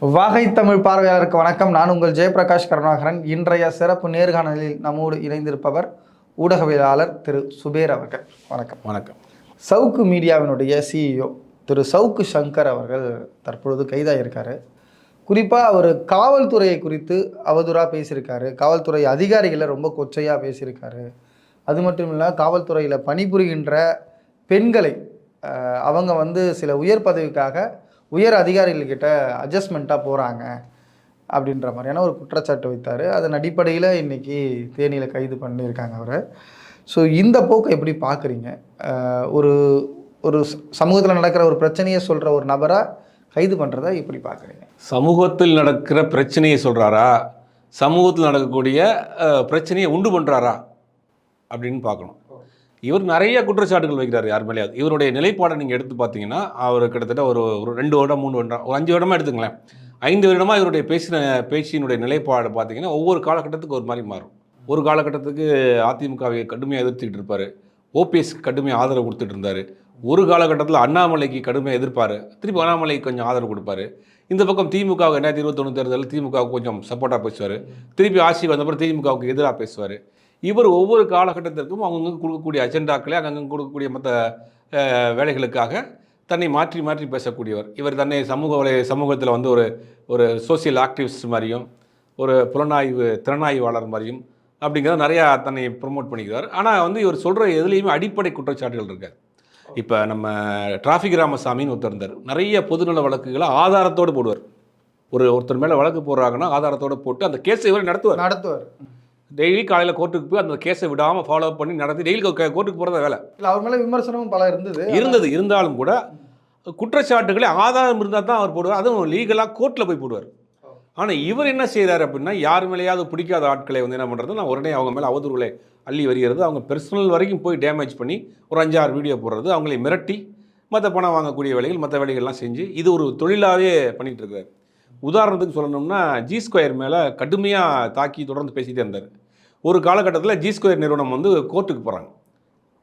வாகை தமிழ் பார்வையாளருக்கு வணக்கம். நான் உங்கள் ஜெயபிரகாஷ் கருணாகரன். இன்றைய சிறப்பு நேர்காணலில் நம்மோடு இணைந்திருப்பவர் ஊடகவியலாளர் திரு சுபேர் அவர்கள். வணக்கம். வணக்கம். சவுக்கு மீடியாவினுடைய சிஇஓ திரு சவுக்கு சங்கர் அவர்கள் தற்பொழுது கைதாகியிருக்காரு குறிப்பாக அவர் காவல்துறையை குறித்து அவதூறாக பேசியிருக்காரு. காவல்துறை அதிகாரிகளை ரொம்ப கொச்சையாக பேசியிருக்காரு. அது மட்டும் இல்லை காவல்துறையில் பணிபுரிகின்ற பெண்களை அவங்க வந்து சில உயர் பதவிக்காக உயர் அதிகாரிகள்கிட்ட அட்ஜஸ்ட்மெண்ட்டாக போகிறாங்க அப்படின்ற மாதிரியான ஒரு குற்றச்சாட்டு வைத்தார். அதன் அடிப்படையில் இன்றைக்கி தேனியில் கைது பண்ணியிருக்காங்க அவரை. ஸோ இந்த போக்கை எப்படி பார்க்குறீங்க? ஒரு ஒரு சமூகத்தில் நடக்கிற ஒரு பிரச்சனையை சொல்கிற ஒரு நபராக கைது பண்ணுறதா எப்படி பார்க்குறீங்க? சமூகத்தில் நடக்கிற பிரச்சனையை சொல்கிறாரா சமூகத்தில் நடக்கக்கூடிய பிரச்சனையை உண்டு பண்ணுறாரா அப்படின்னு பார்க்கணும். இவர் நிறைய குற்றச்சாட்டுகள் வைக்கிறார் யார் மேலேயாவது. இவருடைய நிலைப்பாடை நீங்கள் எடுத்து பார்த்தீங்கன்னா அவர் கிட்டத்தட்ட ஒரு ஒரு ரெண்டு வருடம் மூணு வருடம் ஒரு அஞ்சு வருடமாக எடுத்துங்களேன் ஐந்து வருடமாக இவருடைய பேசின பேச்சினுடைய நிலைப்பாடு பார்த்தீங்கன்னா ஒவ்வொரு காலகட்டத்துக்கு ஒரு மாதிரி மாறும். ஒரு காலகட்டத்துக்கு அதிமுகவை கடுமையாக எதிர்த்துக்கிட்டு இருப்பார். ஓபிஎஸ்க்கு கடுமையாக ஆதரவு கொடுத்துட்டு இருந்தார். ஒரு காலகட்டத்தில் அண்ணாமலைக்கு கடுமையாக எதிர்ப்பார். திருப்பி அண்ணாமலைக்கு கொஞ்சம் ஆதரவு கொடுப்பாரு. இந்த பக்கம் திமுக ரெண்டாயிரத்தி இருபத்தொன்று தேர்தலில் திமுகவுக்கு கொஞ்சம் சப்போர்ட்டாக பேசுவார். திருப்பி ஆட்சி வந்தப்பறம் திமுகவுக்கு எதிராக பேசுவார். இவர் ஒவ்வொரு காலகட்டத்திற்கும் அவங்கவுங்க கொடுக்கக்கூடிய அஜெண்டாக்களை அங்கங்கே கொடுக்கக்கூடிய மற்ற வேலைகளுக்காக தன்னை மாற்றி மாற்றி பேசக்கூடியவர். இவர் தன்னை சமூக வலை சமூகத்தில் வந்து ஒரு ஒரு சோசியல் ஆக்டிவிஸ்ட் மாதிரியும் ஒரு புலனாய்வு திறனாய்வாளர் மாதிரியும் அப்படிங்கிறத நிறையா தன்னை ப்ரொமோட் பண்ணிக்கிறார். ஆனால் வந்து இவர் சொல்கிற எதுலேயுமே அடிப்படை குற்றச்சாட்டுகள் இருக்காது. இப்போ நம்ம டிராஃபிக் ராமசாமின்னு ஒருத்தர் இருந்தார். நிறைய பொதுநல வழக்குகளை ஆதாரத்தோடு போடுவார். ஒரு ஒருத்தர் மேலே வழக்கு போடுறாங்கன்னா ஆதாரத்தோடு போட்டு அந்த கேஸை இவர் நடத்துவார். நடத்துவார். டெய்லி காலையில் கோர்ட்டுக்கு போய் அந்த கேஸை விடாமல் ஃபாலோ பண்ணி நடத்தி டெய்லி கோர்ட்டுக்கு போகிறத வேலை. இல்லை அவர் மேலே விமர்சனமும் பல இருந்தது. இருந்தது. இருந்தாலும் கூட குற்றச்சாட்டுகளே ஆதாரம் இருந்தால் தான் அவர் போடுவார். அதுவும் லீகலாக கோர்ட்டில் போய் போடுவார். ஆனால் இவர் என்ன செய்கிறார் அப்படின்னா யார் மேலேயாவது பிடிக்காத ஆட்களை வந்து என்ன பண்ணுறது நான் உடனே அவங்க மேலே அவதூறுகளை அள்ளி வருகிறது. அவங்க பர்சனல் வரைக்கும் போய் டேமேஜ் பண்ணி ஒரு அஞ்சாறு வீடியோ போடுறது. அவங்களை மிரட்டி மற்ற பணம் வாங்கக்கூடிய வேலைகள் மற்ற வேலைகள்லாம் செஞ்சு இது ஒரு தொழிலாகவே பண்ணிகிட்டு இருக்காரு உதாரணத்துக்கு சொல்லணும்னா ஜி ஸ்கொயர் மேலே கடுமையாக தாக்கி தொடர்ந்து பேசிகிட்டே இருந்தார். ஒரு காலகட்டத்தில் ஜி ஸ்கொயர் நிறுவனம் வந்து கோர்ட்டுக்கு போகிறாங்க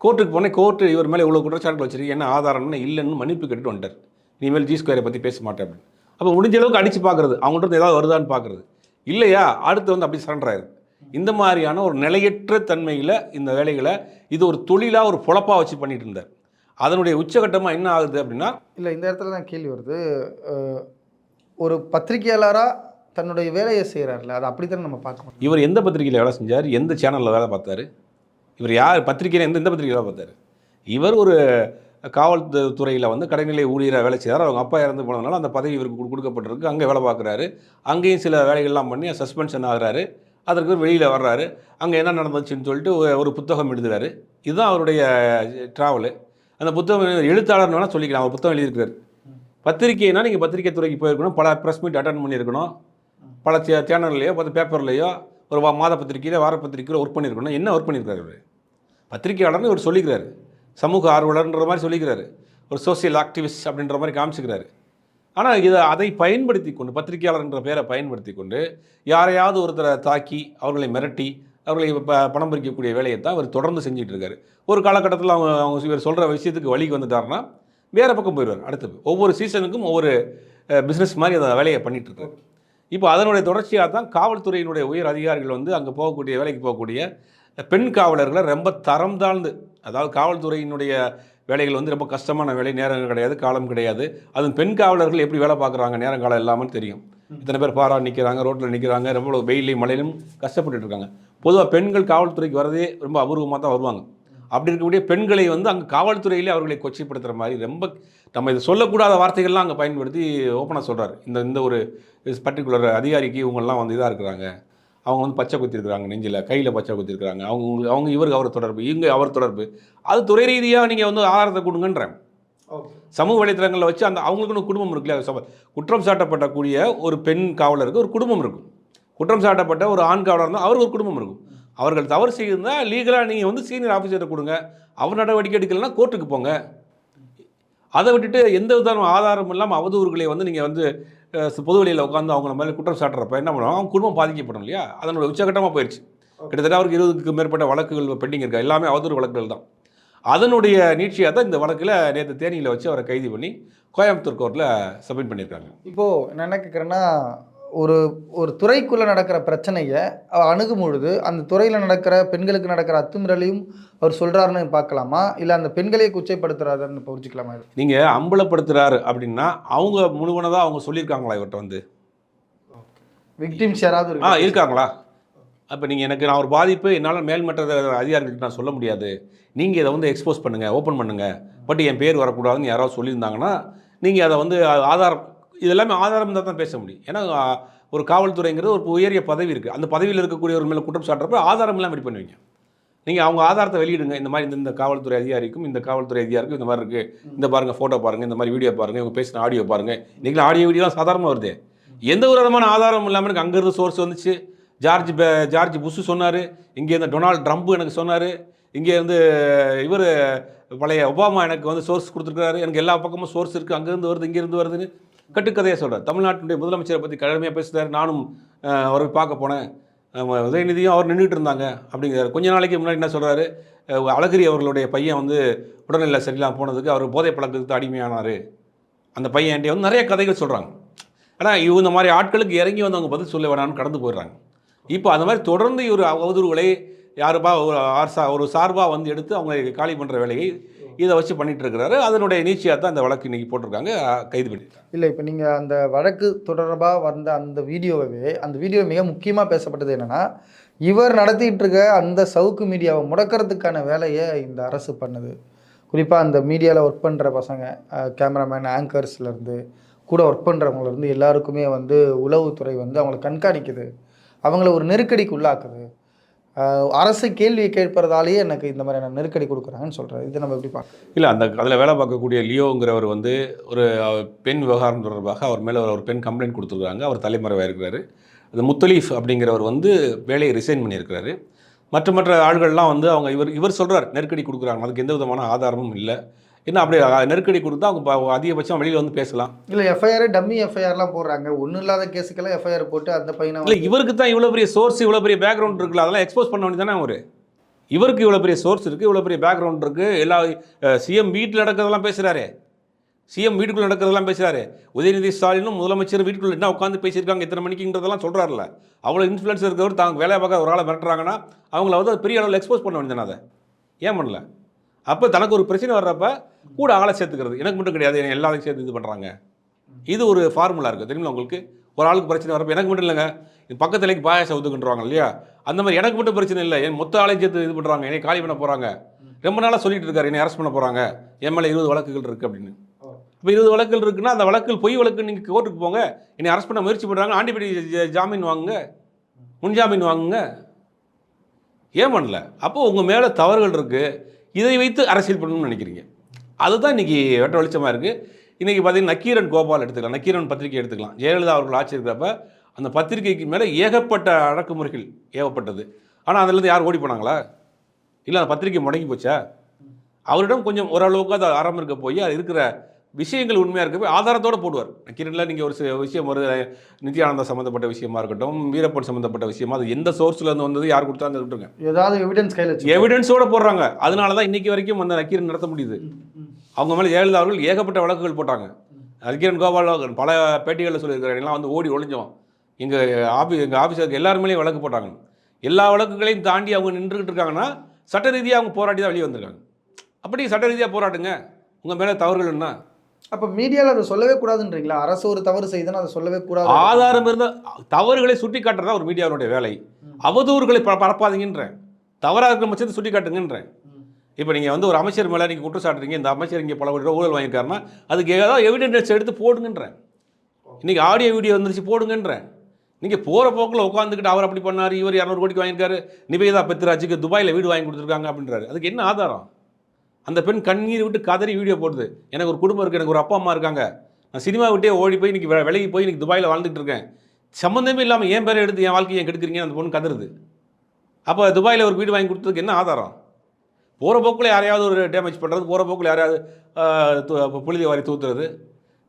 கோர்ட்டுக்கு போனால் கோர்ட்டு இவர் மேலே இவ்வளோ குற்றச்சாட்டு வச்சிருக்கு என்ன ஆதாரம்னு இல்லைன்னு மன்னிப்பு கேட்டுட்டு வந்துட்டார். இனிமேல் ஜி ஸ்கொயரை பற்றி பேச மாட்டேன் அப்படின்னு. அப்போ முடிஞ்ச அளவுக்கு அடித்து பார்க்குறது அவங்கள்ட்ட இருந்து ஏதாவது வருதான்னு பார்க்குறது இல்லையா? அடுத்து வந்து அப்படி சரண்டராயிரு. இந்த மாதிரியான ஒரு நிலையற்ற தன்மையில் இந்த வேலைகளை இது ஒரு தொழிலாக ஒரு பொழப்பாக வச்சு பண்ணிட்டு இருந்தார். அதனுடைய உச்சகட்டமாக என்ன ஆகுது அப்படின்னா இல்லை இந்த இடத்துல தான் கேள்வி வருது. ஒரு பத்திரிகையாளராக தன்னுடைய வேலையை செய்கிறார்ல அது அப்படித்தானே நம்ம பார்க்கணும் இவர் எந்த பத்திரிகையில் வேலை செஞ்சார்? எந்த சேனலில் வேலை பார்த்தாரு? இவர் யார்? பத்திரிகையில் எந்த எந்த பத்திரிகையில் வேலை பார்த்தாரு? இவர் ஒரு காவல்துறையில் வந்து கடைநிலை ஊழியராக வேலை செய்கிறார் அவங்க அப்பா இறந்து போனதுனால அந்த பதவி இவருக்கு கொடுக்கப்பட்டிருக்கு. அங்கே வேலை பார்க்குறாரு. அங்கேயும் சில வேலைகள்லாம் பண்ணி சஸ்பென்ஷன் ஆகிறாரு. அதற்கு வெளியில் வர்றாரு. அங்கே என்ன நடந்துச்சுன்னு சொல்லிட்டு ஒரு- புத்தகம் எழுதுகிறாரு இதுதான் அவருடைய ட்ராவலு அந்த புத்தகம் எழுத்தாளர்னு வேணால் சொல்லிக்கலாம். அவர் புத்தகம் எழுதியிருக்கிறார். பத்திரிக்கைனா நீங்கள் பத்திரிக்கை துறைக்கு போயிருக்கணும். பல ப்ரெஸ் மீட் அட்டன் பண்ணியிருக்கணும். பல சே- சேனல்லையோ பத்து பேப்பர்லையோ ஒரு வா- மாத பத்திரிக்கையில வார பத்திரிக்கையில் ஒர்க் பண்ணியிருக்கணும். என்ன ஒர்க் பண்ணியிருக்காரு இவர்? பத்திரிக்கையாளர்னு இவர் சொல்லிக்கிறாரு. சமூக ஆர்வலர்ன்ற மாதிரி சொல்லிக்கிறாரு. ஒரு சோசியல் ஆக்டிவிஸ்ட் அப்படின்ற மாதிரி காமிச்சுக்கிறாரு. ஆனால் இதை அதை பயன்படுத்தி கொண்டு பத்திரிகையாளர்ன்ற பேரை பயன்படுத்தி கொண்டு யாரையாவது ஒருத்தரை தாக்கி அவர்களை மிரட்டி அவர்களை ப பணம் பறிக்கக்கூடிய வேலையை தான் அவர் தொடர்ந்து செஞ்சுட்டு இருக்காரு. ஒரு காலகட்டத்தில் அவங்க அவங்க இவர் சொல்கிற விஷயத்துக்கு வழிக்கு வந்துட்டாருன்னா வேறு பக்கம் போயிடுவார் அடுத்து. ஒவ்வொரு சீசனுக்கும் ஒவ்வொரு பிஸ்னஸ் மாதிரி அந்த வேலையை பண்ணிட்டு இருக்காரு. இப்போ அதனுடைய தொடர்ச்சியாக தான் காவல்துறையினுடைய உயர் அதிகாரிகள் வந்து அங்கே போகக்கூடிய வேலைக்கு போகக்கூடிய பெண் காவலர்களை ரொம்ப தரம் தாழ்ந்து அதாவது காவல்துறையினுடைய வேலைகள் வந்து ரொம்ப கஷ்டமான வேலை நேரம் கிடையாது காலம் கிடையாது. அதுவும் பெண் காவலர்கள் எப்படி வேலை பார்க்குறாங்க நேரம் காலம் இல்லாமல் தெரியும் இத்தனை பேர் பாரா நிற்கிறாங்க ரோட்டில் நிற்கிறாங்க ரொம்ப வெயிலையும் மழையிலும் கஷ்டப்பட்டுட்டு இருக்காங்க. பொதுவாக பெண்கள் காவல்துறைக்கு வரதே ரொம்ப அபூர்வமாக தான் வருவாங்க. அப்படி இருக்கக்கூடிய பெண்களை வந்து அங்கே காவல்துறையிலே அவர்களை கொச்சைப்படுத்துகிற மாதிரி ரொம்ப நம்ம இது சொல்லக்கூடாத வார்த்தைகள்லாம் அங்கே பயன்படுத்தி ஓப்பனாக சொல்கிறார் இந்த இந்த ஒரு பர்டிகுலர் அதிகாரிக்கு இவங்கெல்லாம் வந்து இதாக இருக்கிறாங்க. அவங்க வந்து பச்சை குத்திருக்கிறாங்க நெஞ்சில் கையில் பச்சை குத்திருக்கிறாங்க. அவங்க அவங்க இவருக்கு அவர் தொடர்பு இவங்க அவர் தொடர்பு. அது துறை ரீதியாக நீங்கள் வந்து ஆதாரத்தை கொடுங்கன்றேன். சமூக வலைத்தளங்களில் வச்சு அந்த அவங்களுக்குன்னு குடும்பம் இருக்குல்ல குற்றம் சாட்டப்படக்கூடிய ஒரு பெண் காவலருக்கு ஒரு குடும்பம் இருக்கும். குற்றம் சாட்டப்பட்ட ஒரு ஆண் காவலர் இருந்தால் அவருக்கு ஒரு குடும்பம் இருக்கும். அவர்கள் தவறு செய்திருந்தால் லீகலாக நீங்கள் வந்து சீனியர் ஆஃபீஸர்கிட்ட கொடுங்க. அவர் நடவடிக்கை எடுக்கலைன்னா கோர்ட்டுக்கு போங்க. அதை விட்டுட்டு எந்த விதமான ஆதாரம் இல்லாமல் அவதூறுகளை வந்து நீங்கள் வந்து அஹ், பொது வெளியில் உட்காந்து அவங்கள மேலே குற்றம் சாட்டுறப்ப என்ன பண்ணுவாங்க? அவங்க குடும்பம் பாதிக்கப்படும் இல்லையா? அதனோட உச்சகட்டமாக போயிடுச்சு கிட்டத்தட்ட அவருக்கு இருபதுக்கு மேற்பட்ட வழக்குகள் பெண்டிங் இருக்கா. எல்லாமே அவதூறு வழக்குகள் தான். அதனுடைய நீட்சியாக தான் இந்த வழக்கில் நேற்று தேனியில் வச்சு அவரை கைது பண்ணி கோயம்புத்தூர் கோர்ட்டில் சப்மிட் பண்ணியிருக்காங்க. இப்போது நான் என்ன கேட்குறேன்னா ஒரு ஒரு துறைக்குள்ளே நடக்கிற பிரச்சனையை அணுகும் பொழுது அந்த துறையில் நடக்கிற பெண்களுக்கு நடக்கிற அத்துமீறலையும் அவர் சொல்கிறாருன்னு பார்க்கலாமா? இல்லை அந்த பெண்களையே குச்சைப்படுத்துறாருன்னு புரிஞ்சுக்கலாமா இது? நீங்கள் அம்பலப்படுத்துகிறாரு அப்படின்னா அவங்க முழுவனதாக அவங்க சொல்லியிருக்காங்களா இவர்கிட்ட வந்து? விக்டிம்ஸ் யாராவது ஆ இருக்கு இருக்காங்களா? அப்போ நீங்கள் எனக்கு நான் ஒரு பாதிப்பு என்னால் மேல்மட்ட அதிகாரிகளுக்கு நான் சொல்ல முடியாது. நீங்கள் இதை வந்து எக்ஸ்போஸ் பண்ணுங்கள் ஓப்பன் பண்ணுங்கள் பட் என் பேர் வரக்கூடாதுன்னு யாராவது சொல்லியிருந்தாங்கன்னா நீங்கள் அதை வந்து ஆ- ஆதாரம் இதெல்லாமே ஆதாரம் இருந்தால் தான் பேச முடியும். ஏன்னா ஒரு காவல்துறைங்கிறது ஒரு உயரிய பதவி இருக்குது அந்த பதவியில் இருக்கக்கூடிய ஒரு மேலே குற்றம் சாட்டுறப்ப ஆதாரம் எல்லாம் பண்ணுவீங்க. நீங்கள் அவங்க ஆதாரத்தை வெளியிடுங்க. இந்த மாதிரி இந்த இந்த காவல்துறை அதிகாரிக்கும் இந்த காவல்துறை அதிகாரிக்கும் இந்த மாதிரி இருக்குது இந்த பாருங்கள் ஃபோட்டோ பாருங்கள் இந்த மாதிரி வீடியோ பாருங்கள் இவங்க பேசின ஆடியோ பாருங்கள் இன்றைக்கி ஆடியோ வீடியோலாம் சாதாரணமாக வருது. எந்த ஒரு விதமான ஆதாரம் இல்லாமல் எனக்கு அங்கேருந்து சோர்ஸ் வந்துச்சு. ஜார்ஜ் பே- ஜார்ஜ் புஷ் சொன்னார். இங்கே இந்த டொனால்ட் ட்ரம்ப் எனக்கு சொன்னார். இங்கே வந்து இவர் பழைய ஒபாமா எனக்கு வந்து சோர்ஸ் கொடுத்துருக்காரு எனக்கு எல்லா பக்கமும் சோர்ஸ் இருக்குது அங்கேருந்து வருது இங்கேருந்து வருதுன்னு கட்டுக்கதையாக சொல்கிறார் தமிழ்நாட்டினுடைய முதலமைச்சரை பற்றி கடுமையாக பேசுகிறார் நானும் அவரை பார்க்க போனேன். உதயநிதியும் அவர் நின்றுட்டு இருந்தாங்க அப்படிங்கிறார். கொஞ்ச நாளைக்கு முன்னாடி என்ன சொல்கிறாரு அழகிரி அவர்களுடைய பையன் வந்து உடல்நிலை சரியில்லாமல் போனதுக்கு அவர் போதை பழக்கத்துக்கு அடிமையானார். அந்த பையன் வந்து நிறைய கதைகள் சொல்கிறாங்க ஆனால் இவங்க இந்த மாதிரி ஆட்களுக்கு இறங்கி வந்து அவங்க பதில் சொல்ல வேணாம்னு கடந்து போயிடுறாங்க. இப்போ அந்த மாதிரி தொடர்ந்து இவர் அவதூறுகளை யாருப்பா ஒரு ஆர்சா ஒரு சார்பாக வந்து எடுத்து அவங்க காலி பண்ணுற வேலையை இதை வச்சு பண்ணிட்டு இருக்கிறாரு அதனுடைய நீச்சியாக தான் அந்த வழக்கு இன்னைக்கு போட்டிருக்காங்க. கைது பண்ணியிருக்காங்க இல்லை இப்போ நீங்கள் அந்த வழக்கு தொடர்பாக வந்த அந்த வீடியோவே அந்த வீடியோ மிக முக்கியமாக பேசப்பட்டது என்னென்னா இவர் நடத்திட்டு இருக்க அந்த சவுக்கு மீடியாவை முடக்கிறதுக்கான வேலையை இந்த அரசு பண்ணுது. குறிப்பாக அந்த மீடியாவில் ஒர்க் பண்ணுற பசங்க கேமராமேன் ஆங்கர்ஸ்லேருந்து கூட ஒர்க் பண்ணுறவங்கலேருந்து எல்லாருக்குமே வந்து உளவுத்துறை வந்து அவங்கள கண்காணிக்குது. அவங்கள ஒரு நெருக்கடிக்கு உள்ளாக்குது அரசு கேள்வியை கேட்பதாலேயே எனக்கு இந்த மாதிரியான நெருக்கடி கொடுக்குறாங்கன்னு சொல்கிறாரு இது நம்ம எப்படி பார்க்க இல்லை அந்த அதில் வேலை பார்க்கக்கூடிய லியோங்கிறவர் வந்து ஒரு பெண் விவகாரம் தொடர்பாக அவர் மேலே ஒரு பெண் கம்ப்ளைண்ட் கொடுத்துருக்காங்க அவர் தலைமறைவாக இருக்கிறாரு அந்த முத்தலீஃப் அப்படிங்கிறவர் வந்து வேலையை ரிசைன் பண்ணியிருக்கிறாரு. மற்ற மற்ற ஆள்கள்லாம் வந்து அவங்க இவர் இவர் சொல்கிறார் நெருக்கடி கொடுக்குறாங்க. அதுக்கு எந்த விதமான ஆதாரமும் இல்லை. என்ன அப்படி நெருக்கடி கொடுத்தா அவங்க அதிகபட்சம் வெளியில் வந்து பேசலாம். இல்லை எஃப்ஐஆர் டம்மி எஃப்ஐஆர்லாம் போடுறாங்க. ஒன்றும் இல்லாத கேஸுக்கெல்லாம் எஃப்ஐஆர் போட்டு அந்த பையனை இல்லை இவருக்கு தான் இவ்வளோ பெரிய சோர்ஸ் இவ்வளோ பெரிய பேக்ரவுண்ட் இருக்குல்ல அதெல்லாம் எக்ஸ்போஸ் பண்ண வேண்டியது தானே அவர்? இவருக்கு இவ்வளோ பெரிய சோர்ஸ் இருக்குது இவ்வளோ பெரிய பேக்ரவுண்ட் இருக்குது எல்லா சிஎம் வீட்டில் நடக்கிறதெல்லாம் பேசுகிறாரு சிஎம் வீட்டுக்குள்ள நடக்கிறதெல்லாம் பேசுகிறாரு உதயநிதி ஸ்டாலினும் முதலமைச்சர் வீட்டுக்குள்ள என்ன உட்காந்து பேசியிருக்காங்க இத்தனை மணிக்குன்றதெல்லாம் சொல்கிறாருல அவ்வளோ இன்ஃப்ளூயன்ஸ் இருக்கிறவர் தாங்க வேலை பார்க்க ஒரு ஆளை மிரட்டுறாங்கன்னா அவங்கள வந்து பெரிய அளவில் எக்ஸ்போஸ் பண்ண வேண்டியது அதை? ஏன் பண்ணல? அப்போ தனக்கு ஒரு பிரச்சனை வர்றப்ப கூட ஆளை சேர்த்துக்கிறது. எனக்கு மட்டும் கிடையாது என்னை எல்லாரையும் சேர்த்து இது பண்ணுறாங்க இது ஒரு ஃபார்முலா இருக்குது தெரியுமா உங்களுக்கு? ஒரு ஆளுக்கு பிரச்சனை வரப்போ எனக்கு மட்டும் இல்லைங்க. இது பக்கத்து பாயாசம் ஊற்றுக்கின்றாங்க இல்லையா? அந்த மாதிரி எனக்கு மட்டும் பிரச்சனை இல்லை. என் மொத்த ஆளையும் சேர்த்து இது பண்ணுறாங்க என்னை காலி பண்ண போகிறாங்க ரொம்ப நாளாக சொல்லிட்டு இருக்காரு. என்னை அரெஸ்ட் பண்ண போகிறாங்க என் மேலே இருபது வழக்குகள் இருக்குது அப்படின்னு. இப்போ இருபது வழக்குகள் இருக்குன்னா அந்த வழக்கில் பொய் வழக்கு நீங்கள் கோர்ட்டுக்கு போங்க. என்னை அரெஸ்ட் பண்ண முயற்சி பண்ணுறாங்க ஆண்டிபடி ஜாமீன் வாங்குங்க. முன்ஜாமீன் வாங்குங்க. ஏன் பண்ணல? அப்போது உங்கள் மேலே தவறுகள் இருக்குது இதை வைத்து அரசியல் பண்ணணும்னு நினைக்கிறீங்க. அதுதான் இன்றைக்கி வெட்ட வெளிச்சமாக இருக்குது இன்றைக்கி பார்த்தீங்கன்னா நக்கீரன் கோபால் எடுத்துக்கலாம். நக்கீரன் பத்திரிகை எடுத்துக்கலாம். ஜெயலலிதா அவர்கள் ஆட்சி இருக்கிறப்ப அந்த பத்திரிகைக்கு மேலே ஏகப்பட்ட அடக்குமுறைகள் ஏவப்பட்டது. ஆனால் அதுலேருந்து யார் ஓடி போனாங்களா? இல்லை அந்த பத்திரிகை முடங்கி போச்சா? அவரிடம் கொஞ்சம் ஓரளவுக்கு அது ஆரம்பிக்க போய் அது இருக்கிற விஷயங்கள் உண்மையாக இருக்க போய் ஆதாரத்தோடு போடுவார். நக்கீரனில் நீங்கள் ஒரு விஷயம் ஒரு நித்யானந்தா சம்மந்தப்பட்ட விஷயமா இருக்கட்டும் வீரப்பன் சம்மந்தப்பட்ட விஷயமா அது எந்த சோர்ஸ்ல இருந்து வந்தது யார் கொடுத்தாங்க விட்டுருங்க. ஏதாவது எவிடன்ஸ் கையில் எவிடன்ஸோட போடுறாங்க. அதனால தான் இன்னைக்கு வரைக்கும் அந்த நக்கீரன் நடத்த முடியுது. அவங்க மேலே ஜெயலலிதா அவர்கள் ஏகப்பட்ட வழக்குகள் போட்டாங்க. நக்கீரன் கோபால் பல பேட்டிகளில் சொல்லியிருக்காரு. எல்லாம் வந்து ஓடி ஒளிஞ்சோம் எங்கள் ஆபி எங்கள் ஆஃபீஸருக்கு எல்லாருமே வழக்கு போட்டாங்க. எல்லா வழக்குகளையும் தாண்டி அவங்க நின்றுக்கிட்டு இருக்காங்கன்னா சட்ட ரீதியாக அவங்க போராட்டி தான் வெளியே வந்திருக்காங்க. அப்படி சட்ட ரீதியாக போராட்டுங்க. உங்கள் மேலே தவறுகள் என்ன? அப்போ மீடியாவில் அதை சொல்லவே கூடாதுன்றீங்களா? அரசு ஒரு தவறு செய்துன்னா அதை சொல்லவே கூடாது. ஆதாரம் இருந்த தவறுகளை சுட்டி காட்டுறதா ஒரு மீடியாவுடைய வேலை. அவதூறுகளை ப- பரப்பாதீங்கன்றேன். தவறாக இருக்கிற பட்சத்தை சுட்டி காட்டுங்கன்றேன் இப்போ நீங்கள் வந்து ஒரு அமைச்சர் மேலே நீங்கள் குற்றச்சாட்டுறீங்க இந்த அமைச்சர் இங்கே பல கோடி ரூபா ஊழல் வாங்கியிருக்காருன்னா அதுக்கு ஏதாவது எவிடன்ஸ் எடுத்து போடுங்கன்றேன். இன்றைக்கி ஆடியோ வீடியோ வந்துருச்சு போடுங்கன்றேன். நீங்கள் போகிற போக்கில் உட்காந்துக்கிட்டு அவர் அப்படி பண்ணார் இவர் இரநூறு கோடிக்கு வாங்கியிருக்காரு நிவேதா பெத்ராஜுக்கு துபாயில் வீடு வாங்கி கொடுத்துருக்காங்க அப்படின்றாரு. அதுக்கு என்ன ஆதாரம்? அந்த பெண் கண்ணீர் விட்டு கதறி வீடியோ போடுது. எனக்கு ஒரு குடும்பம் இருக்குது எனக்கு ஒரு அப்பா அம்மா இருக்காங்க. நான் சினிமா விட்டே ஓடி போய் இன்றைக்கி விலகி போய் இன்றைக்கி துபாயில் வாழ்ந்துட்டு இருக்கேன். சம்மந்தமே இல்லாமல் என் பேரை எடுத்து என் வாழ்க்கையை ஏன் அந்த பொண்ணு கதறுது. அப்போ துபாயில் ஒரு வீடு வாங்கி கொடுத்ததுக்கு என்ன ஆதாரம்? போகிற போக்கில் யாரையாவது ஒரு டேமேஜ் பண்ணுறது போகிற போக்கில் யாரையாவது புழுதி வாரி தூத்துறது.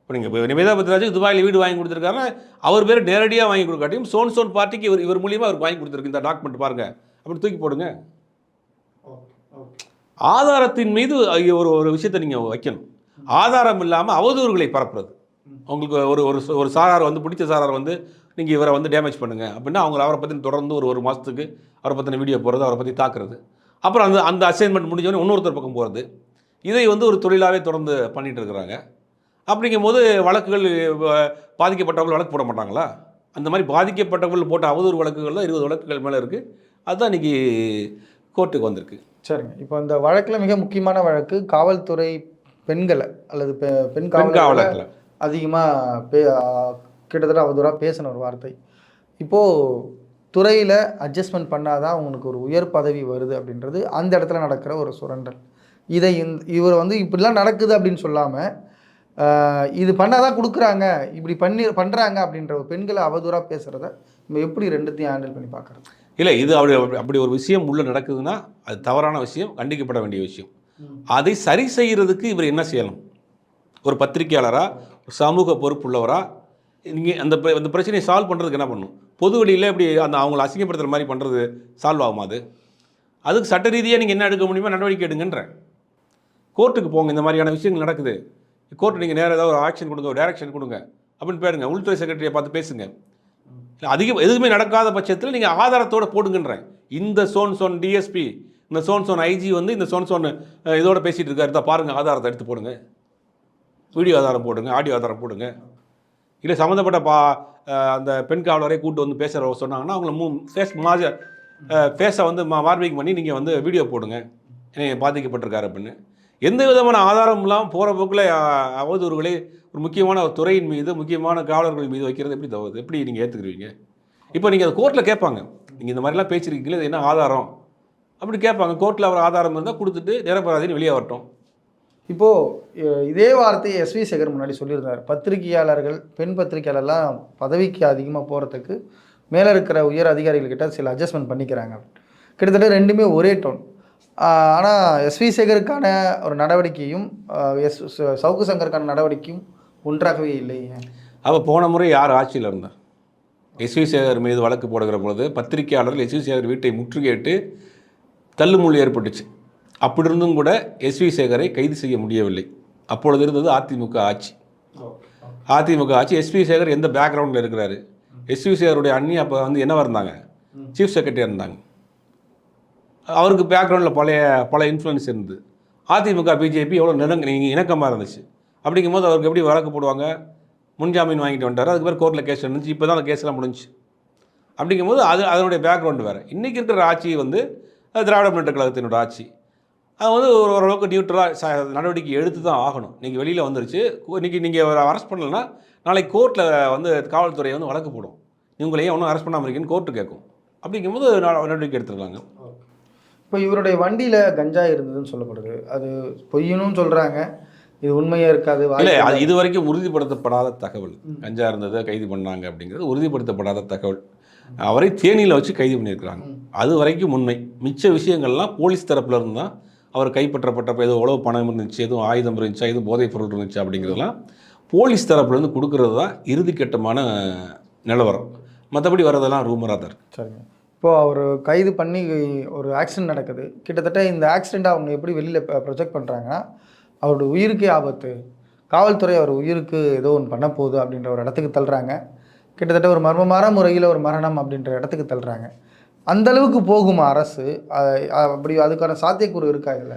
இப்போ நீங்கள் நிவேதா பத்ராஜுக்கு துபாயில் வீடு வாங்கி கொடுத்துருக்காருன்னா அவர் பேர் நேரடியாக வாங்கி கொடுக்காட்டியும் சோன் சோன் பார்ட்டிக்கு இவர் இவர் மூலியமாக அவருக்கு வாங்கி கொடுத்துருக்கு. இந்த டாக்குமெண்ட் பாருங்கள் அப்படி தூக்கி போடுங்க. ஆதாரத்தின் மீது ஒரு ஒரு விஷயத்தை நீங்கள் வைக்கணும். ஆதாரம் இல்லாமல் அவதூறுகளை பரப்புறது. உங்களுக்கு ஒரு ஒரு ஒரு சாரார் வந்து பிடிச்ச சாரார் வந்து நீங்கள் இவரை வந்து டேமேஜ் பண்ணுங்க. அப்படின்னா அவங்க அவரை பற்றி தொடர்ந்து ஒரு ஒரு மாதத்துக்கு அவரை பற்றின வீடியோ போடுறது அவரை பற்றி தாக்குறது. அப்புறம் அந்த அந்த அசைன்மெண்ட் முடிஞ்சோடனே இன்னொருத்தர் பக்கம் போகிறது இதை வந்து ஒரு தொழிலாகவே தொடர்ந்து பண்ணிகிட்டு இருக்கிறாங்க. அப்படிங்கும்போது வழக்குகள் பாதிக்கப்பட்டவர்கள் வழக்கு போட மாட்டாங்களா? அந்த மாதிரி பாதிக்கப்பட்டவர்கள் போட்ட அவதூறு வழக்குகள் தான் இருபது வழக்குகள் மேலே இருக்குது அதுதான் இன்னைக்கு கோர்ட்டுக்கு வந்திருக்கு. சரிங்க. இப்போ இந்த வழக்கில் மிக முக்கியமான வழக்கு காவல்துறை பெண்களை அல்லது பெ- பெண் காவலர்களை அதிகமாக பே கிட்டத்தட்ட அவதூறாக பேசின ஒரு வார்த்தை. இப்போது துறையில் அட்ஜஸ்ட்மெண்ட் பண்ணாதான் அவங்களுக்கு ஒரு உயர் பதவி வருது அப்படின்றது அந்த இடத்துல நடக்கிற ஒரு சுரண்டல். இதை இந்த இவர் வந்து இப்படிலாம் நடக்குது அப்படின்னு சொல்லாமல் இது பண்ணாதான் கொடுக்குறாங்க இப்படி பண்ணி பண்ணுறாங்க அப்படின்ற பெண்களை அவதூறாக பேசுகிறத நம்ம எப்படி ரெண்டுத்தையும் ஹேண்டில் பண்ணி பார்க்குறது? இல்லை இது அப்படி அப்படி ஒரு விஷயம் உள்ளே நடக்குதுன்னா அது தவறான விஷயம் கண்டிக்கப்பட வேண்டிய விஷயம். அதை சரி செய்கிறதுக்கு இவர் என்ன செய்யணும்? ஒரு பத்திரிக்கையாளரா ஒரு சமூக பொறுப்புள்ளவரா? நீங்கள் அந்த அந்த பிரச்சனையை சால்வ் பண்ணுறதுக்கு என்ன பண்ணணும்? பொது வெளியில் இப்படி அந்த அவங்கள அசிங்கப்படுத்துகிற மாதிரி பண்ணுறது சால்வ் ஆகுமா அது? அதுக்கு சட்ட ரீதியாக நீங்கள் என்ன எடுக்க முடியுமோ நடவடிக்கை எடுங்கன்றேன் கோர்ட்டுக்கு போங்க இந்த மாதிரியான விஷயங்கள் நடக்குது. கோர்ட்டு நீங்கள் நேராக ஏதாவது ஒரு ஆக்ஷன் கொடுங்க ஒரு டைரக்ஷன் கொடுங்க. அப்படின்னு பேருங்க உள்துறை செக்ரட்டரியை பார்த்து பேசுங்க. அதிகம் எதுவுமே நடக்காத பட்சத்தில் நீங்கள் ஆதாரத்தோடு போடுங்கன்றேன். இந்த சோன் சோன் டிஎஸ்பி இந்த சோன் சோன் ஐஜி வந்து இந்த சோன் சோன் இதோட பேசிகிட்டு இருக்காரு. தான் பாருங்கள் ஆதாரத்தை எடுத்து போடுங்க. வீடியோ ஆதாரம் போடுங்க ஆடியோ ஆதாரம் போடுங்க. இல்லை சம்மந்தப்பட்ட பா அந்த பெண் காவலரை கூட்டு வந்து பேசுகிற சொன்னாங்கன்னா அவங்கள மூ ஃபேஸ் மாஜ ஃபேஸை வந்து மா வார்பிங் பண்ணி நீங்கள் வந்து வீடியோ போடுங்க. என்னை பாதிக்கப்பட்டிருக்காரு அப்படின்னு. எந்த விதமான ஆதாரம் இல்லாமல் போகிற போக்கில் அவதூறுகளை ஒரு முக்கியமான ஒரு துறையின் மீது முக்கியமான காவலர்கள் மீது வைக்கிறது எப்படி தவறு? எப்படி நீங்கள் ஏற்றுக்குருவீங்க இப்போ நீங்கள் அதை கோர்ட்டில் கேட்பாங்க. நீங்கள் இந்த மாதிரிலாம் பேசியிருக்கீங்களே இது என்ன ஆதாரம்? அப்படி கேட்பாங்க. கோர்ட்டில் அவர் ஆதாரம் இருந்தால் கொடுத்துட்டு நிரபராதின்னு வெளியே வரட்டும். இப்போது இதே வார்த்தையை எஸ்வி சேகர் முன்னாடி சொல்லியிருந்தார். பத்திரிகையாளர்கள் பெண் பத்திரிகையாளர்லாம் பதவிக்கு அதிகமாக போகிறதுக்கு மேலே இருக்கிற உயர் அதிகாரிகள்கிட்ட சில அட்ஜஸ்ட்மெண்ட் பண்ணிக்கிறாங்க. கிட்டத்தட்ட ரெண்டுமே ஒரே டோன் ஆனால் எஸ்வி சேகருக்கான ஒரு நடவடிக்கையும் எஸ் ச- சவுக்கு சங்கருக்கான நடவடிக்கையும் ஒன்றாகவே இல்லை. அப்போ போன முறை யார் ஆட்சியில் இருந்தார் எஸ்வி சேகர் மீது வழக்கு போடுகிற பொழுது பத்திரிகையாளர்கள் எஸ்வி சேகர் வீட்டை முற்றுகையிட்டு தள்ளுமுள்ளு ஏற்பட்டுச்சு. அப்படி இருந்தும் கூட எஸ்வி சேகரை கைது செய்ய முடியவில்லை. அப்பொழுது இருந்தது அதிமுக ஆட்சி. அதிமுக ஆட்சி எஸ்வி சேகர் எந்த பேக்ரவுண்டில் இருக்கிறாரு? எஸ்வி சேகருடைய அண்ணி அப்போ வந்து என்னவா இருந்தாங்க? சீஃப் செக்ரட்டரியாக இருந்தாங்க. அவருக்கு பேக்ரவுண்டில் பழைய பல இன்ஃப்ளூயன்ஸ் இருந்தது. அதிமுக பிஜேபி எவ்வளோ நெருங்க நீங்கள் இணக்கமாக இருந்துச்சு. அப்படிங்கும்போது அவருக்கு எப்படி வழக்கு போடுவாங்க? முன்ஜாமீன் வாங்கிட்டு வந்துட்டார். அதுக்கு பேர் கோர்ட்டில் கேஸ் இருந்துச்சு இப்போ தான் அந்த கேஸ்லாம் முடிஞ்சுச்சு. அப்படிங்கும்போது அது அதனுடைய பேக்ரவுண்டு வேறு. இன்றைக்கி இருக்கிற ஆட்சி வந்து திராவிட முன்னேற்ற கழகத்தினோட ஆட்சி. அது வந்து ஒரு ஓரளவுக்கு நியூட்ரலாக நடவடிக்கை எடுத்து தான் ஆகணும். நீங்கள் வெளியில் வந்துருச்சு. இன்றைக்கி நீங்கள் அரெஸ்ட் பண்ணலைன்னா நாளைக்கு கோர்ட்டில் வந்து காவல்துறை வந்து வழக்கு போடும். இவங்களையும் ஒன்றும் அரெஸ்ட் பண்ணாமல் இருக்கீங்கன்னு கோர்ட்டு கேட்கும் அப்படிங்கும்போது நடவடிக்கை எடுத்துருக்காங்க. இப்போ இவருடைய வண்டியில் கஞ்சா இருந்ததுன்னு சொல்லப்படுது. அது பொய்யணும் சொல்கிறாங்க இது உண்மையாக இருக்காது இல்லை அது. இது வரைக்கும் உறுதிப்படுத்தப்படாத தகவல். கஞ்சா இருந்ததை கைது பண்ணாங்க அப்படிங்கிறது உறுதிப்படுத்தப்படாத தகவல். அவரை தேனியில் வச்சு கைது பண்ணியிருக்கிறாங்க. அது வரைக்கும் உண்மை. மிச்ச விஷயங்கள்லாம் போலீஸ் தரப்புல இருந்து தான் அவர் கைப்பற்றப்பட்டப்ப ஏதோ உளவு பணம் இருந்துச்சு எதுவும் ஆயுதம் இருந்துச்சா எதுவும் போதைப் பொருள் இருந்துச்சு அப்படிங்கிறதெல்லாம் போலீஸ் தரப்புலேருந்து கொடுக்கறது தான் இறுதிக்கட்டமான நிலவரம். மற்றபடி வரதெல்லாம் ரூமராக தான் இருக்குது சரிங்க. இப்போது அவர் கைது பண்ணி ஒரு ஆக்சிடென்ட் நடக்குது. கிட்டத்தட்ட இந்த ஆக்சிடெண்ட் அவங்க எப்படி வெளியில் ப்ரொஜெக்ட் பண்ணுறாங்கன்னா அவருடைய உயிருக்கே ஆபத்து காவல்துறை அவர் உயிருக்கு ஏதோ ஒன்று பண்ண போகுது அப்படின்ற ஒரு இடத்துக்கு தள்ளுறாங்க. கிட்டத்தட்ட ஒரு மர்மமான முறையில் ஒரு மரணம் அப்படின்ற இடத்துக்கு தள்ளுறாங்க. அந்த அளவுக்கு போகுமா அரசு? அப்படி அதுக்கான சாத்தியக்கூறு இருக்கா இதில்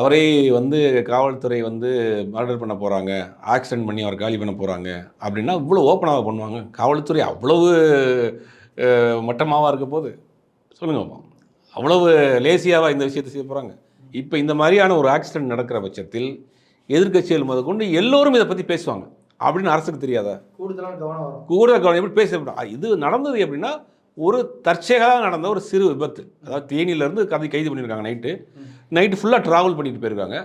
அவரை வந்து காவல்துறை வந்து மர்டர் பண்ண போகிறாங்க ஆக்சிடென்ட் பண்ணி அவர் காலி பண்ண போகிறாங்க அப்படின்னா இவ்வளோ ஓப்பனாக பண்ணுவாங்க. காவல்துறை அவ்வளவு மட்டமாவாக இருக்க போது சொல்லுங்க பாப்போம். அவ்வளவு லேசியாவா இந்த விஷயத்தை செய்ய போகிறாங்க இப்போ இந்த மாதிரியான ஒரு ஆக்சிடென்ட் நடக்கிற பட்சத்தில் எதிர்க்கட்சிகள் முதற்கொண்டு எல்லோரும் இதை பற்றி பேசுவாங்க. அப்படின்னு அரசுக்கு தெரியாதா? கூடுதலான கவனம் வரும். கூட கவனம் எப்படி பேச இது நடந்தது எப்படின்னா ஒரு தற்செயலாக நடந்த ஒரு சிறு விபத்து. அதாவது தேனியிலேருந்து கதை கைது பண்ணியிருக்காங்க நைட்டு நைட்டு ஃபுல்லாக ட்ராவல் பண்ணிட்டு போயிருக்காங்க.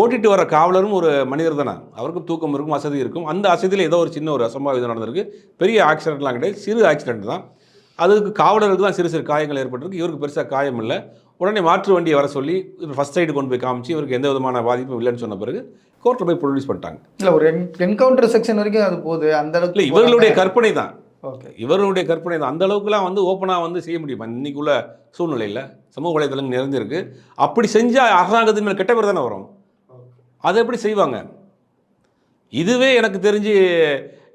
ஓட்டிட்டு வர காவலரும் ஒரு மனிதர் தானே. அவருக்கும் தூக்கம் இருக்கும் வசதி இருக்கும். அந்த வசதியில் ஏதோ ஒரு சின்ன ஒரு அசம்பாவிதம் நடந்திருக்கு. பெரிய ஆக்சிடென்ட்லாம் கிடையாது. சிறு ஆக்சிடென்ட் தான். அதுக்கு காவலருக்கு தான் சிறு சிறு காயங்கள் ஏற்பட்டிருக்கு. இவருக்கு பெருசாக காயம் இல்லை. உடனே மாற்று வண்டியை வர சொல்லி ஃபஸ்ட் சைடு கொண்டு போய் காமிச்சு இவருக்கு எந்த விதமான பாதிப்பும் இல்லைன்னு சொன்ன பிறகு கோர்ட்டில் போய் ப்ரொடியூஸ் பண்ணிட்டாங்க. இல்லை ஒரு என்கவுண்டர் செக்ஷன் வரைக்கும் அது போகுது. அந்த அளவுக்கு இல்லை இவர்களுடைய. கற்பனை தான். ஓகே இவருடைய கற்பனை தான். அந்த அளவுக்குலாம் வந்து ஓப்பனாக வந்து செய்ய முடியுமா. இன்னைக்குள்ள சூழ்நிலையில் சமூக வலைதளங்கள் நிறைந்திருக்கு அப்படி செஞ்சால் அரசாங்கத்தின் மேல் கெட்ட பேர் தானே வரும். அதை எப்படி செய்வாங்க? இதுவே எனக்கு தெரிஞ்சு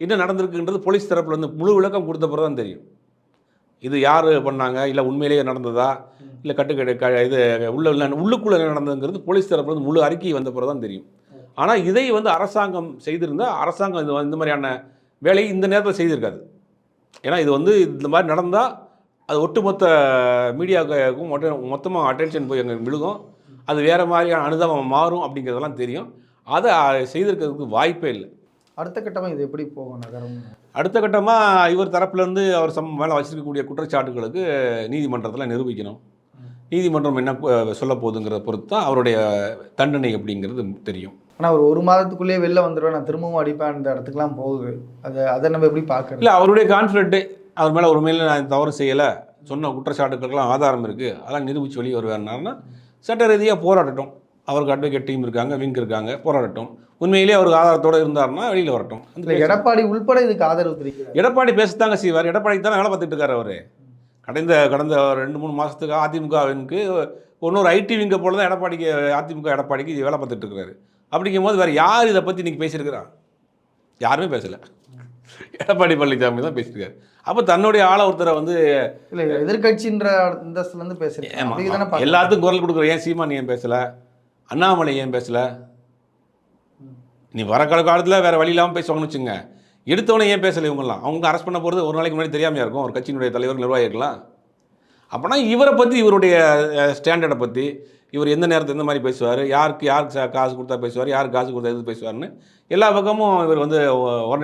என்ன நடந்திருக்குன்றது போலீஸ் தரப்புல இருந்து முழு விளக்கம் கொடுத்த பிறகு தான் தெரியும். இது யார் பண்ணாங்க? இல்லை உண்மையிலேயே நடந்ததா? இல்லை கட்டுக்கடை க இது உள்ள உள்ளுக்குள்ளே நடந்ததுங்கிறது போலீஸ் தரப்பு வந்து முழு அறிக்கை வந்த பிறகு தான் தெரியும். ஆனால் இதை வந்து அரசாங்கம் செய்திருந்தால் அரசாங்கம் இது இந்த மாதிரியான வேலையை இந்த நேரத்தில் செய்திருக்காது. ஏன்னா இது வந்து இந்த மாதிரி நடந்தால் அது ஒட்டுமொத்த மீடியாவுக்கும் மொட்ட மொத்தமாக அட்டென்ஷன் போய் அங்கே விழுகும். அது வேறு மாதிரியான அனுதாபம் மாறும் அப்படிங்கிறதெல்லாம் தெரியும். அதை செய்திருக்கிறதுக்கு வாய்ப்பே இல்லை. அடுத்த கட்டமாக இது எப்படி போகும் நகரம்? அடுத்த கட்டமாக இவர் தரப்புலேருந்து அவர் சம் மேலே வச்சிருக்கக்கூடிய குற்றச்சாட்டுகளுக்கு நீதிமன்றத்தில் நிரூபிக்கணும். நீதிமன்றம் என்ன சொல்ல போகுதுங்கிறத பொறுத்து தான் அவருடைய தண்டனை அப்படிங்கிறது தெரியும். ஆனால் ஒரு ஒரு மாதத்துக்குள்ளேயே வெளில வந்துடுவேன் நான் திரும்பவும் அடிப்பேன். அந்த இடத்துக்குலாம் போகுது. அதை அதை நம்ம எப்படி பார்க்கறது? இல்லை அவருடைய கான்ஃபிடென்ட்டு அவர் மேலே ஒரு மேலே நான் தவறு செய்யலை. சொன்ன குற்றச்சாட்டுகளுக்கெல்லாம் ஆதாரம் இருக்குது அதெல்லாம் நிரூபித்து வெளியே வருவாருனாருன்னா சட்ட ரீதியாக போராடட்டும். அவருக்கு அட்வொகேட் டீம் இருக்காங்க விங் இருக்காங்க போராடட்டும். உண்மையிலேயே அவருக்கு ஆதாரத்தோடு இருந்தாருன்னா வெளியில் வரட்டும். இல்லை எடப்பாடி உள்பட இதுக்கு ஆதரவு தெரிவிக்கிறார். எடப்பாடி பேசத்தாங்க செய்வார். எடப்பாடி தானே வேலை பார்த்துட்டு இருக்காரு அவர். கடந்த கடந்த ரெண்டு மூணு மாதத்துக்கு அதிமுகவினுக்கு இன்னொரு ஐடி விங்க போல தான் எடப்பாடிக்கு அதிமுக எடப்பாடிக்கு வேலை பார்த்துட்டு இருக்கிறாரு அப்படிங்கும் போது வேறு யார் இதை பற்றி இன்னைக்கு பேசியிருக்கிறா? யாருமே பேசலை. எடப்பாடி பழனிசாமி தான் பேசியிருக்காரு. அப்போ தன்னுடைய ஆள ஒருத்தரை வந்து இல்லை எதிர்கட்சின்ற அந்தஸ்துலேருந்து பார்க்கணும். எல்லாத்துக்கும் குரல் கொடுக்குற ஏன் சீமான் ஏன் பேசலை? அண்ணாமலை ஏன் பேசலை? நீ வர கால காலத்தில் வேறு வழி இல்லாமல் பேசுவாங்கன்னு வச்சுங்க எடுத்தவனே ஏன் பேசலை இவங்கெல்லாம்? அவங்க அரெஸ்ட் பண்ண போகிறது ஒரு நாளைக்கு முன்னாடி தெரியாமையா இருக்கும்? ஒரு கட்சியினுடைய தலைவர் நிர்வாகிகளாம் அப்போனா இவரை பற்றி இவருடைய ஸ்டாண்டர்டை பற்றி இவர் எந்த நேரத்தில் எந்த மாதிரி பேசுவார்? யாருக்கு யாருக்கு காசு கொடுத்தா பேசுவார்? யாருக்கு காசு கொடுத்தா எது பேசுவார்னு எல்லா பக்கமும் இவர் வந்து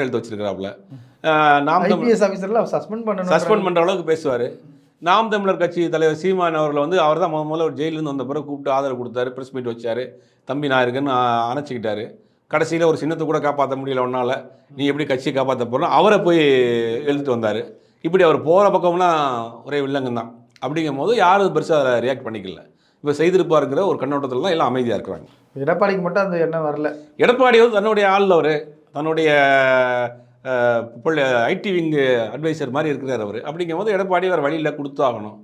எடுத்து வச்சிருக்கிறாப்புல. நாம் சஸ்பெண்ட் பண்ணணும் சஸ்பெண்ட் பண்ணுற அளவுக்கு பேசுவார். நாம் தமிழர் கட்சி தலைவர் சீமான் அவர்கள் வந்து அவர் தான் முத முதல்ல ஒரு ஜெயிலிருந்து வந்த பிறகு கூப்பிட்டு ஆதரவு கொடுத்தாரு ப்ரெஸ் மீட் வச்சார். தம்பி நான் இருக்கேன்னு அணைச்சிக்கிட்டாரு. கடைசியில் ஒரு சின்னத்தை கூட காப்பாற்ற முடியல ஒன்றால் நீ எப்படி கட்சியை காப்பாற்ற போகிறோம் அவரை போய் எழுதிட்டு வந்தார். இப்படி அவர் போகிற பக்கம்லாம் ஒரே வில்லங்கம் தான். அப்படிங்கும் போது யாரும் பெருசாக அதை ரியாக்ட் பண்ணிக்கல. இப்போ செய்திருப்பாருங்கிற ஒரு கண்ணோட்டத்தில் தான் எல்லாம் அமைதியாக இருக்கிறாங்க. எடப்பாடிக்கு மட்டும் அந்த எண்ணம் வரல. எடப்பாடி வந்து தன்னுடைய ஆளில் அவர். தன்னுடைய ஐடி விங் அட்வைசர் மாதிரி இருக்கிறார் அவர். அப்படிங்கும் போது எடப்பாடி வேறு வழியில் கொடுத்தாகணும்.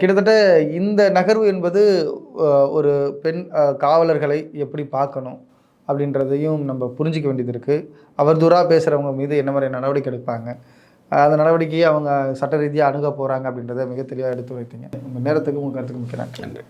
கிட்டத்தட்ட இந்த நகர்வு என்பது ஒரு பெண் காவலர்களை எப்படி பார்க்கணும் அப்படின்றதையும் நம்ம புரிஞ்சிக்க வேண்டியது இருக்குது அவர் தூராக பேசுகிறவங்க மீது என்ன மாதிரி நடவடிக்கை எடுப்பாங்க? அந்த நடவடிக்கையை அவங்க சட்ட ரீதியாக அணுக போகிறாங்க அப்படின்றத மிக தெளிவாக எடுத்து வைத்தீங்க. உங்கள் நேரத்துக்கு உங்கள் கருத்துக்கு மிக்க நன்றி.